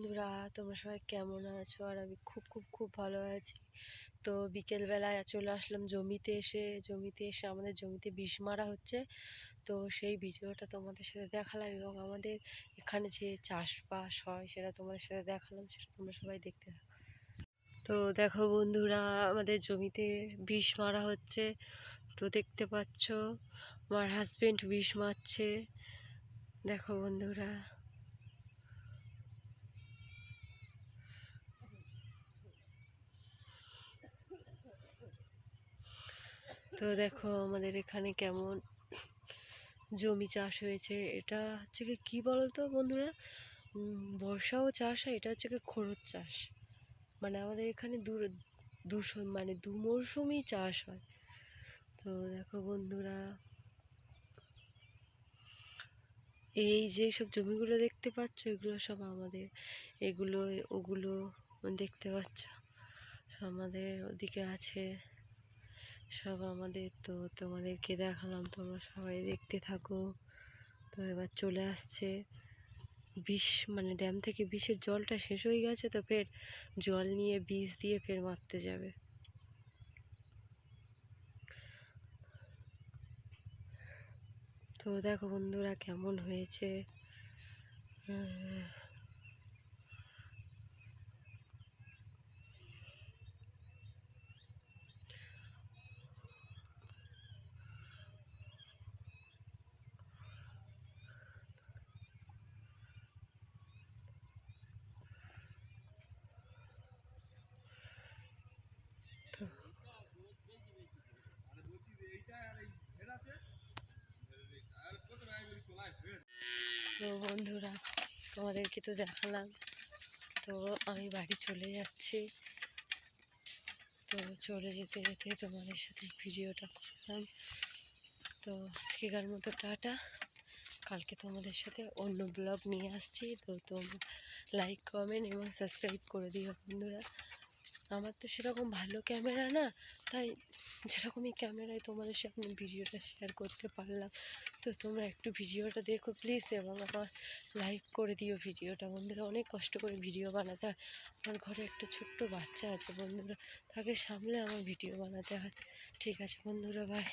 বন্ধুরা, তোমরা সবাই কেমন আছো? আর আমি খুব খুব খুব ভালো আছি। তো বিকেলবেলায় চলে আসলাম জমিতে এসে। জমিতে এসে আমাদের জমিতে বিষ মারা হচ্ছে। তো সেই ভিডিওটা তোমাদের সাথে দেখালাম এবং আমাদের এখানে যে চাষবাস হয় সেটা তোমাদের সাথে দেখালাম, সেটা তোমরা সবাই দেখতে তো দেখো বন্ধুরা, আমাদের জমিতে বিষ মারা হচ্ছে। তো দেখতে পাচ্ছ, আমার হাজবেন্ড বিষ মারছে। দেখো বন্ধুরা। তো দেখো আমাদের এখানে কেমন জমি চাষ হয়েছে। এটা হচ্ছে কি, কী বলো তো বন্ধুরা বর্ষাও চাষ হয়, এটা হচ্ছে কি খরচ চাষ। মানে আমাদের এখানে দু দুশো মানে দু মরশুমই চাষ হয়। তো দেখো বন্ধুরা, এই যে সব জমিগুলো দেখতে পাচ্ছ, এগুলো সব আমাদের, এগুলো, ওগুলো দেখতে পাচ্ছ। আমাদের ওদিকে আছে। সব আমাদের তো তোমাদেরকে দেখালাম, তোমরা সবাই দেখতে থাকো। তো এবার চলে আসছে বিষ মানে ড্যাম থেকে বিষের জলটা শেষ হয়ে গেছে, তো ফের জল নিয়ে বিষ দিয়ে ফের মারতে যাবে। তো দেখো বন্ধুরা কেমন হয়েছে। তো বন্ধুরা, তোমাদেরকে তো দেখালাম। তো আমি বাড়ি চলে যাচ্ছি। তো চলে যেতে যেতে তোমাদের সাথে ভিডিওটা করলাম। তো আজকেকার মতো টাটা। কালকে তোমাদের সাথে অন্য ব্লগ নিয়ে আসছি। তো তোমরা লাইক কমেন্ট এবং সাবস্ক্রাইব করে দিও বন্ধুরা। আমার তো সেরকম ভালো ক্যামেরা না, তাই যেরকমই ক্যামেরায় তোমাদের সামনে ভিডিওটা শেয়ার করতে পারলাম, তো তোমরা একটু ভিডিওটা দেখো প্লিজ এবং আমার লাইক করে দিও ভিডিওটা। বন্ধুরা, অনেক কষ্ট করে ভিডিও বানাতে হয়। আমার ঘরে একটা ছোট্ট বাচ্চা আছে বন্ধুরা, তাকে সামলে আমার ভিডিও বানাতে হয়। ঠিক আছে বন্ধুরা বাই